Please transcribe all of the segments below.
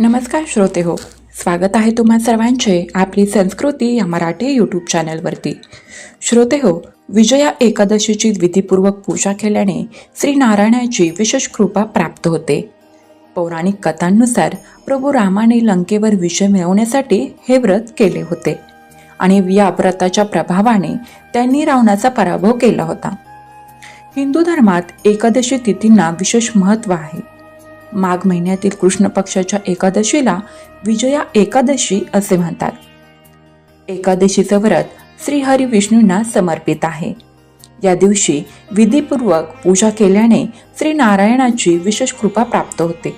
नमस्कार श्रोते हो स्वागत आहे तुम्हा सर्वांचे आपली संस्कृती या मराठी यूट्यूब चॅनलवरती श्रोते हो विजया एकादशीची विधीपूर्वक पूजा केल्याने श्री नारायणाची विशेष कृपा प्राप्त होते. पौराणिक कथांनुसार प्रभू रामाने लंकेवर विजय मिळवण्यासाठी हे व्रत केले होते आणि या व्रताच्या प्रभावाने त्यांनी रावणाचा पराभव केला होता. हिंदू धर्मात एकादशी तिथींना विशेष महत्त्व आहे. माघ महिन्यातील कृष्ण पक्षाच्या एकादशीला विजया एकादशी असे म्हणतात. एकादशीचं व्रत श्रीहरी विष्णूंना समर्पित आहे. या दिवशी विधीपूर्वक पूजा केल्याने श्री नारायणाची विशेष कृपा प्राप्त होते.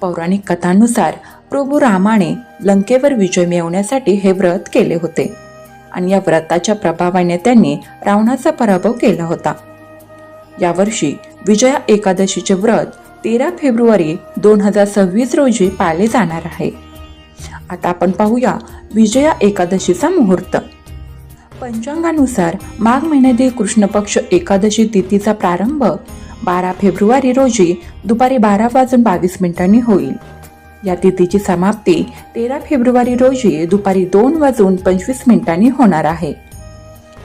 पौराणिक कथांनुसार प्रभू रामाने लंकेवर विजय मिळवण्यासाठी हे व्रत केले होते आणि या व्रताच्या प्रभावाने त्यांनी रावणाचा पराभव केला होता. यावर्षी विजया एकादशीचे व्रत तेरा फेब्रुवारी दोन हजार सव्वीस रोजी पाळले जाणार आहे. आता आपण पाहूया विजया एकादशीचा मुहूर्त. पंचांगानुसार माघ महिन्यातील कृष्ण पक्ष एकादशी तिथीचा प्रारंभ बारा फेब्रुवारी रोजी दुपारी बारा वाजून बावीस मिनिटांनी होईल. या तिथीची समाप्ती तेरा फेब्रुवारी रोजी दुपारी दोन वाजून पंचवीस मिनिटांनी होणार आहे.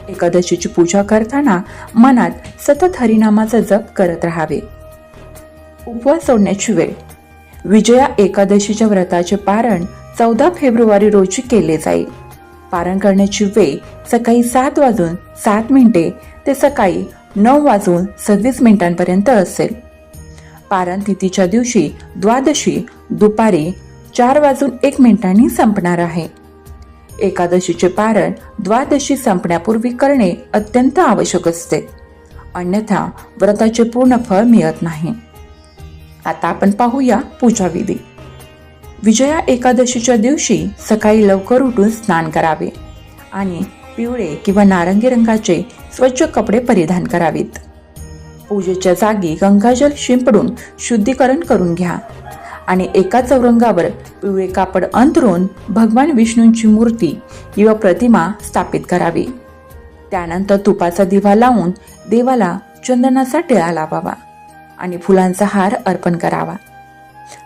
एकादशीची पूजा करताना मनात सतत हरिनामाचा जप करत राहावे. उपवास सोडण्याची वेळ. विजया एकादशीच्या व्रताचे पारण चौदा फेब्रुवारी रोजी केले जाईल. पारण करण्याची वेळ सकाळी सात वाजून सात मिनिटे ते सकाळी नऊ वाजून सव्वीस मिनिटांपर्यंत असेल. पारण तिथीच्या दिवशी द्वादशी दुपारी चार वाजून एक मिनिटांनी संपणार आहे. एकादशीचे पारण द्वादशी संपण्यापूर्वी करणे अत्यंत आवश्यक असते. अन्यथा व्रताचे पूर्ण फळ मिळत नाही. आता आपण पाहूया पूजा विधी. विजया एकादशीच्या दिवशी सकाळी लवकर उठून स्नान करावे आणि पिवळे किंवा नारंगी रंगाचे स्वच्छ कपडे परिधान करावेत. पूजेच्या जागी गंगाजल शिंपडून शुद्धीकरण करून घ्या आणि एका चौरंगावर पिवळे कापड अंतरून भगवान विष्णूंची मूर्ती किंवा प्रतिमा स्थापित करावी. त्यानंतर तुपाचा दिवा लावून देवाला चंदनाचा टिळा लावावा. आणि फुलांचा हार अर्पण करावा.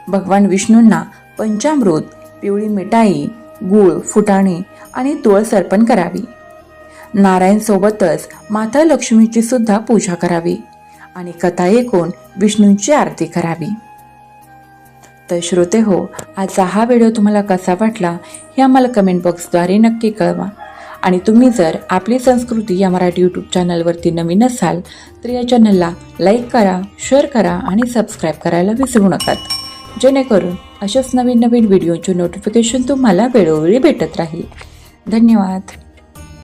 भगवान विष्णूंना पंचामृत पिवळी मिठाई गूळ फुटाणे आणि तुळस अर्पण करावी. नारायण सोबतच माता लक्ष्मीची सुद्धा पूजा करावी आणि कथा ऐकून विष्णूंची आरती करावी. तर श्रोते हो आजचा हा व्हिडिओ तुम्हाला कसा वाटला हे आम्हाला कमेंट बॉक्सद्वारे नक्की कळवा. आणि तुम्ही जर आपली संस्कृती या मराठी यूट्यूब चॅनलवरती नवीन असाल तर या चॅनलला लाईक करा शेअर करा आणि सबस्क्राईब करायला विसरू नकात जेणेकरून अशाच नवीन नवीन व्हिडिओचे नोटिफिकेशन तुम्हाला वेळोवेळी भेटत राहील. धन्यवाद.